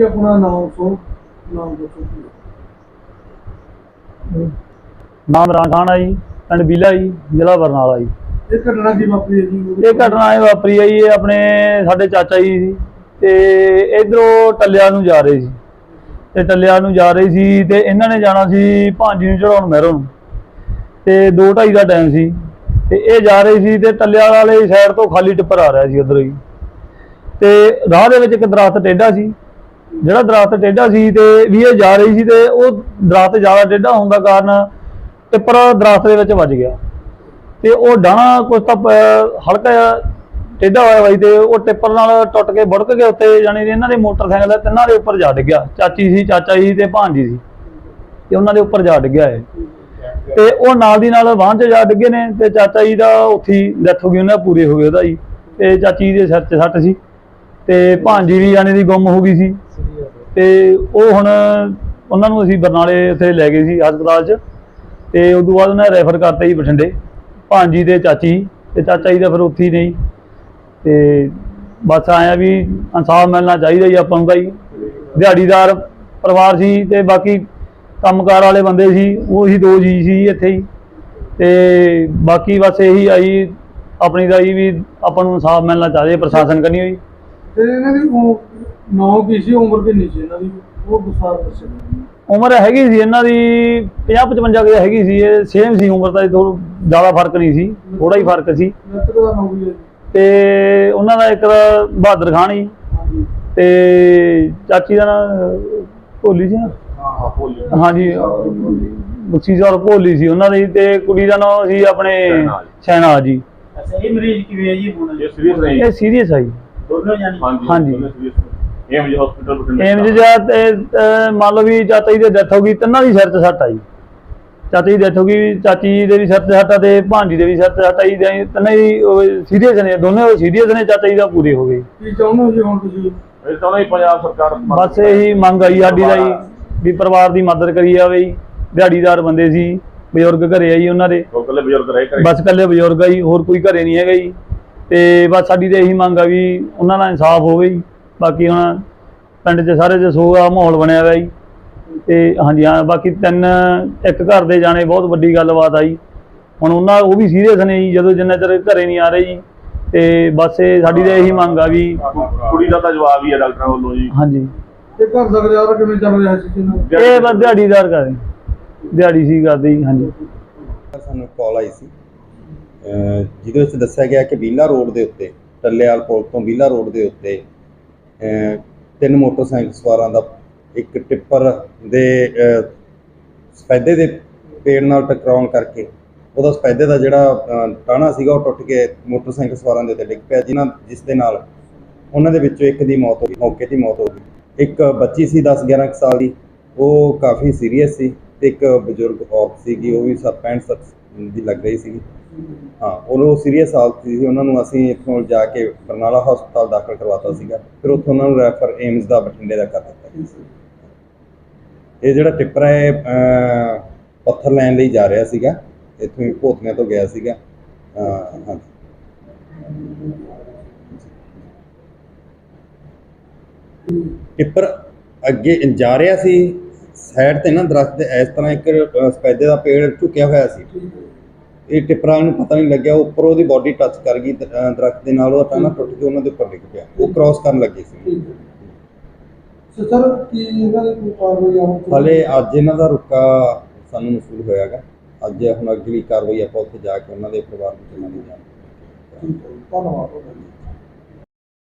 ਜੀ ਆਪਣਾ ਨਾਮ ਸੋ ਨਾਮ ਦੱਸੋ ਜੀ। ਨਾਮ ਆ ਜੀ ਪਿੰਡ ਬੀਲਾ ਜੀ ਜ਼ਿਲ੍ਹਾ ਬਰਨਾਲਾ ਜੀ। ਇਹ ਘਟਨਾ ਕੀ ਵਾਪਰੀ ਹੈ ਜੀ? ਇਹ ਘਟਨਾ ਇਹ ਵਾਪਰੀ ਜੀ ਇਹ ਆਪਣੇ ਸਾਡੇ ਚਾਚਾ ਜੀ ਸੀ ਤੇ ਇਧਰੋਂ ਟੱਲਿਆਂ ਨੂੰ ਜਾ ਰਹੇ ਸੀ। ਤੇ ਟੱਲਿਆਂ ਨੂੰ ਜਾ ਰਹੇ ਸੀ ਤੇ ਇਹਨਾਂ ਨੇ ਜਾਣਾ ਸੀ ਭਾਂਜੀ ਨੂੰ ਚੜਾਉਣ ਮਹਿਰੋਂ ਨੂੰ ਤੇ 2:30 ਦਾ ਟਾਈਮ ਸੀ। ਤੇ ਇਹ ਜਾ ਰਹੇ ਸੀ ਤੇ ਟੱਲਿਆਂ ਵਾਲੇ ਸਾਈਡ ਤੋਂ ਖਾਲੀ ਟਿੱਪਰ ਆ ਰਿਹਾ ਸੀ ਉਧਰੋਂ ਹੀ ਤੇ ਰਾਹ ਦੇ ਵਿੱਚ ਇੱਕ ਦਰਖਤ ਟੇਢਾ ਸੀ। ਜਿਹੜਾ ਦਰਖਤ ਟੇਢਾ ਸੀ ਤੇ ਵੀ ਇਹ ਜਾ ਰਹੀ ਸੀ ਤੇ ਉਹ ਦਰਖਤ ਜ਼ਿਆਦਾ ਟੇਢਾ ਹੋਣ ਦਾ ਕਾਰਨ ਟਿੱਪਰ ਦਰਖਤ ਦੇ ਵਿੱਚ ਵੱਜ ਗਿਆ। ਤੇ ਉਹ ਡਾਣਾ ਕੁਛ ਤਾਂ ਹਲਕਾ ਜਿਹਾ ਟੇਢਾ ਹੋਇਆ ਬਾਈ ਤੇ ਉਹ ਟਿੱਪਰ ਨਾਲ ਟੁੱਟ ਕੇ ਬੁੜਕ ਕੇ ਉੱਤੇ ਜਾਣੀ ਇਹਨਾਂ ਦੇ ਮੋਟਰਸਾਈਕਲ ਦੇ ਤਿੰਨਾਂ ਦੇ ਉੱਪਰ ਜਾ ਡਿੱਗਿਆ। ਚਾਚੀ ਸੀ, ਚਾਚਾ ਜੀ ਤੇ ਭਾਂਜੀ ਸੀ ਤੇ ਉਹਨਾਂ ਦੇ ਉੱਪਰ ਜਾ ਡਿੱਗਿਆ ਇਹ। ਤੇ ਉਹ ਨਾਲ ਦੀ ਨਾਲ ਵਾਹਨ 'ਚ ਜਾ ਡਿੱਗੇ ਨੇ ਤੇ ਚਾਚਾ ਜੀ ਦਾ ਉੱਥੇ ਡੈਥ ਹੋ ਗਈ, ਉਹਨਾਂ ਦਾ ਪੂਰੇ ਹੋ ਗਏ ਉਹਦਾ ਜੀ। ਤੇ ਚਾਚੀ ਦੇ ਸਿਰ 'ਚ ਸੱਟ ਸੀ। ਤੇ ਭਾਂਜੀ ਵੀ ਜਾਣੇ ਦੀ ਗੁੰਮ ਹੋ ਗਈ ਸੀ। ਤੇ ਉਹ ਹੁਣ ਉਹਨਾਂ ਨੂੰ ਅਸੀਂ ਬਰਨਾਲੇ ਉੱਥੇ ਲੈ ਗਏ ਸੀ ਹਸਪਤਾਲ 'ਚ। ਤੇ ਉਸ ਤੋਂ ਬਾਅਦ ਉਹਨਾਂ ਰੈਫਰ ਕਰਤਾ ਜੀ ਬਠਿੰਡੇ। ਭਾਂਜੀ ਤੇ ਚਾਚੀ। ਤੇ ਚਾਚਾ ਜੀ ਦਾ ਫਿਰ ਉੱਥੇ ਹੀ ਨਹੀਂ ਤੇ ਬਸ ਆਇਆ ਵੀ ਇਨਸਾਫ ਮਿਲਣਾ ਚਾਹੀਦਾ ਜੀ ਆਪਾਂ ਨੂੰ ਤਾਂ ਜੀ। ਦਿਹਾੜੀਦਾਰ ਪਰਿਵਾਰ ਸੀ ਤੇ ਬਾਕੀ ਕੰਮਕਾਰ ਵਾਲੇ ਬੰਦੇ ਸੀ, ਉਹ ਹੀ ਦੋ ਜੀ ਸੀ ਇੱਥੇ ਹੀ। ਤੇ ਬਾਕੀ ਬਸ ਇਹੀ ਆਈ ਆਪਣੀ ਦਾ ਜੀ ਵੀ ਆਪਾਂ ਨੂੰ ਇਨਸਾਫ ਮਿਲਣਾ ਚਾਹੀਦਾ ਪ੍ਰਸ਼ਾਸਨ ਕਰਨੀ ਹੋਈ ਤੇ ਇਹਨਾਂ ਦੀ ਉਹ ਨੌ ਕੀ ਸੀ? ਉਮਰ ਕਿੰਨੀ ਸੀ ਇਹਨਾਂ ਦੀ? ਉਹ ਗੁਸਾਰ ਦੱਸੋ। ਉਮਰ ਹੈਗੀ ਸੀ ਇਹਨਾਂ ਦੀ 50 55 ਕੁ ਹੈਗੀ ਸੀ ਇਹ ਸੇਮ ਸੀ ਉਮਰ ਦਾ ਥੋੜਾ ਜ਼ਿਆਦਾ ਫ਼ਰਕ ਨਹੀਂ ਸੀ ਥੋੜਾ ਹੀ ਫ਼ਰਕ ਸੀ। ਹੈ ਤੇ ਉਹਨਾਂ ਦਾ ਇੱਕ ਬਹਾਦਰ ਖਾਨ ਤੇ ਚਾਚੀ ਦਾ ਨਾਂ ਭੋਲੀ ਸੀ ਨਾ? ਹਾਂ ਭੋਲੀ। ਹਾਂਜੀ। ਬੁੱਸੀ ਸੌਰ ਭੋਲੀ ਸੀ ਉਹਨਾਂ ਦੀ ਤੇ ਕੁੜੀ ਦਾ ਨਾਮ ਸੀ ਆਪਣੇ। ਸ਼ਹਿਨਾਜ਼। ਜੀ। ਅੱਛਾ ਇਹ ਮਰੀਜ਼ ਕਿਵੇਂ ਹੈ ਜੀ ਹੁਣ? ਇਹ ਸੀਰੀਅਸ ਨਹੀਂ ਇਹ ਸੀਰੀਅਸ ਆ ਜੀ। ਦੋਨੋਂ ਜਾਨੀ ਹਾਂਜੀ। ਹਸਪੀਟਲ ਬਠਿੰਡੇ ਏਮਜ ਜਾਂ ਤੇ ਅਹ, ਮੰਨ ਲਓ ਵੀ ਚਾਚਾ ਜੀ ਦੀ ਡੈਥ ਹੋ ਗਈ ਤਿੰਨਾਂ ਦੀ ਸਿਰ 'ਚ ਸੱਟ ਆਈ। ਚਾਚੀ ਦੀ ਡੈਥ ਹੋ ਗਈ ਚਾਚੀ ਜੀ ਦੇ ਵੀ ਸਿਰ 'ਚ ਸੱਟ ਆ ਤੇ ਭਾਂਜੀ ਦੇ ਵੀ ਸਿਰ 'ਚ ਸੱਟ ਆਈ ਤੇ ਤਿੰਨੇ ਹੀ ਸੀਰੀਅਸ ਨੇ ਦੋਨੇ ਸੀਰੀਅਸ ਨੇ ਚਾਚਾ ਜੀ ਦਾ ਪੂਰੇ ਹੋ ਗਏ। ਕੀ ਚਾਹੁੰਦੇ ਹੋ ਜੀ ਹੁਣ ਤੁਸੀਂ? ਇਹ ਤਾਂ ਨਹੀਂ ਪੰਜਾਬ ਸਰਕਾਰ ਬਸ ਇਹੀ ਮੰਗ ਆਈ ਸਾਡੀ ਦਾ ਜੀ ਵੀ ਪਰਿਵਾਰ ਦੀ ਮਦਦ ਕਰੀ ਜਾਵੇ ਜੀ। ਦਿਹਾੜੀਦਾਰ ਬੰਦੇ ਸੀ ਬਜ਼ੁਰਗ ਘਰੇ ਆ ਜੀ ਉਹਨਾਂ ਦੇ। ਉਹ ਕੱਲੇ ਬਜ਼ੁਰਗ ਰਹੇ ਕਰੇ ਬਸ ਇਕੱਲੇ ਬਜ਼ੁਰਗ ਆ ਜੀ ਹੋਰ ਕੋਈ ਘਰੇ ਨਹੀਂ ਹੈਗਾ ਜੀ। ਤੇ ਬਸ ਸਾਡੀ ਤਾਂ ਇਹੀ ਮੰਗ ਆ ਵੀ ਉਹਨਾਂ ਦਾ ਇਨਸਾਫ ਹੋਵੇ ਜੀ। ਬਾਕੀ ਹੁਣ ਪਿੰਡ 'ਚ ਸਾਰੇ 'ਚ ਸੋਗ ਮਾਹੌਲ ਬਣਿਆ ਹੋਇਆ ਜੀ। ਤੇ ਹਾਂਜੀ ਹਾਂ ਬਾਕੀ ਤਿੰਨ ਇੱਕ ਘਰ ਦੇ ਜਾਣੇ ਬਹੁਤ ਵੱਡੀ ਗੱਲਬਾਤ ਆ ਜੀ। ਹੁਣ ਉਹਨਾਂ ਉਹ ਵੀ ਸੀਰੀਅਸ ਨੇ ਜੀ ਜਦੋਂ ਜਿੰਨਾ ਚਿਰ ਘਰੇ ਨਹੀਂ ਆ ਰਹੇ ਜੀ। ਤੇ ਬਸ ਇਹ ਸਾਡੀ ਤਾਂ ਇਹੀ ਮੰਗ ਆ ਵੀ ਕੁੜੀ ਦਾ ਤਾਂ ਜਵਾਬ ਹੀ ਹੈ ਡਾਕਟਰਾਂ ਵੱਲੋਂ ਜੀ। ਹਾਂਜੀ। ਤੇ ਘਰ ਦਾ ਗੁਜ਼ਾਰਾ ਕਿਵੇਂ ਚੱਲ ਰਿਹਾ ਸੀ? ਇਹ ਬਸ ਦਿਹਾੜੀਦਾਰ ਕਰਦੇ ਦਿਹਾੜੀ ਸੀ ਕਰਦੇ ਜੀ ਹਾਂਜੀ। ਸਾਨੂੰ ਕਾਲ ਆਈ ਸੀ। ਜਿਹਦੇ ਵਿੱਚ ਦੱਸਿਆ ਗਿਆ ਕਿ ਬੀਲਾ ਰੋਡ ਦੇ ਉੱਤੇ ਟੱਲੇਵਾਲ ਪੁਲ ਤੋਂ ਬੀਲਾ ਰੋਡ ਦੇ ਉੱਤੇ ਤਿੰਨ ਮੋਟਰਸਾਈਕਲ ਸਵਾਰਾਂ ਦਾ ਇੱਕ ਟਿੱਪਰ ਦੇ ਸਫੈਦੇ ਦੇ ਪੇੜ ਨਾਲ ਟਕਰਾਉਣ ਕਰਕੇ ਉਹਦਾ ਸਫੈਦੇ ਦਾ ਜਿਹੜਾ ਅਹ, ਟਾਹਣਾ ਸੀਗਾ ਉਹ ਟੁੱਟ ਕੇ ਮੋਟਰਸਾਈਕਲ ਸਵਾਰਾਂ ਦੇ ਉੱਤੇ ਡਿੱਗ ਪਿਆ ਜਿਨ੍ਹਾਂ ਜਿਸ ਦੇ ਨਾਲ ਉਹਨਾਂ ਦੇ ਵਿੱਚੋਂ ਇੱਕ ਦੀ ਮੌਤ ਹੋ ਗਈ ਮੌਕੇ 'ਤੇ ਮੌਤ ਹੋ ਗਈ। ਇੱਕ ਬੱਚੀ ਸੀ 10 11 ਕੁ ਸਾਲ ਦੀ ਉਹ ਕਾਫੀ ਸੀਰੀਅਸ ਸੀ ਤੇ ਇੱਕ ਬਜ਼ੁਰਗ ਔਰਤ ਸੀਗੀ ਉਹ ਵੀ 65 ਸੱਤ ਦੀ ਲੱਗ ਰਹੀ ਸੀਗੀ। ਹਾਂ ਉਹ ਸੀਰੀਅਸ ਹਾਲਤ ਸੀ ਉਹਨਾਂ ਨੂੰ ਅਸੀਂ ਇੱਥੋਂ ਜਾ ਕੇ ਬਰਨਾਲਾ ਹਸਪਤਾਲ ਦਾਖਲ ਕਰਵਾਤਾ ਸੀਗਾ ਫਿਰ ਉੱਥੋਂ ਉਹਨਾਂ ਨੂੰ ਰੈਫਰ ਏਮਸ ਦਾ ਬਠਿੰਡੇ ਦਾ ਕਰ ਦਿੱਤਾ। ਇਹ ਜਿਹੜਾ ਟਿੱਪਰ ਹੈ ਪੱਥਰ ਲੈਣ ਲਈ ਜਾ ਰਿਹਾ ਸੀਗਾ ਇੱਥੋਂ ਹੀ ਭੋਤੀਆਂ ਤੋਂ ਗਿਆ ਸੀਗਾ। ਹਾਂਜੀ। ਟਿੱਪਰ ਅੱਗੇ ਜਾ ਰਿਹਾ ਸੀ ਸਾਈਡ ਤੇ ਨਾ ਦਰਖਤ ਇਸ ਤਰ੍ਹਾਂ ਇੱਕ ਸਫੈਦੇ ਦਾ ਪੇੜ ਝੁਕਿਆ ਹੋਇਆ ਸੀ। ਇਹ ਟਿੱਪਰਾਂ ਨੂੰ ਪਤਾ ਨਹੀਂ ਲੱਗਿਆ ਉੱਪਰ ਉਹਦੀ ਬਾਡੀ ਟੱਚ ਕਰ ਗਈ ਦ- ਅਹ, ਦਰਖਤ ਦੇ ਨਾਲ ਉਹਦਾ ਟਾਣਾ ਟੁੱਟ ਕੇ ਉਹਨਾਂ ਦੇ ਉੱਪਰ ਡਿੱਗ ਪਿਆ ਉਹ ਕ੍ਰਾਸ ਕਰਨ ਲੱਗੇ ਸੀ। ਠੀਕ ਹੈ। ਸੋ ਸਰ ਕੀ ਇਹਨਾਂ ਦੇ ਕੋਈ ਕਾਰਵਾਈ ਆ? ਹੁਣ ਤੋਂ? ਹਲੇ ਅੱਜ ਇਹਨਾਂ ਦਾ ਰੁਕਾ ਸਾਨੂੰ ਮਸੂਲ ਹੋਇਆਗਾ। ਅੱਜ ਹੁਣ ਅਗਲੀ ਕਾਰਵਾਈ ਆਪਾਂ ਉੱਥੇ ਜਾ ਕੇ ਉਹਨਾਂ ਦੇ ਪਰਿਵਾਰ ਨੂੰ ਕਿੰਨਾ ਦੀ ਜਾਣ ਠੀਕ ਹੈ ਜੀ, ਧੰਨਵਾਦ ਤੁਹਾਡਾ। ਜੀ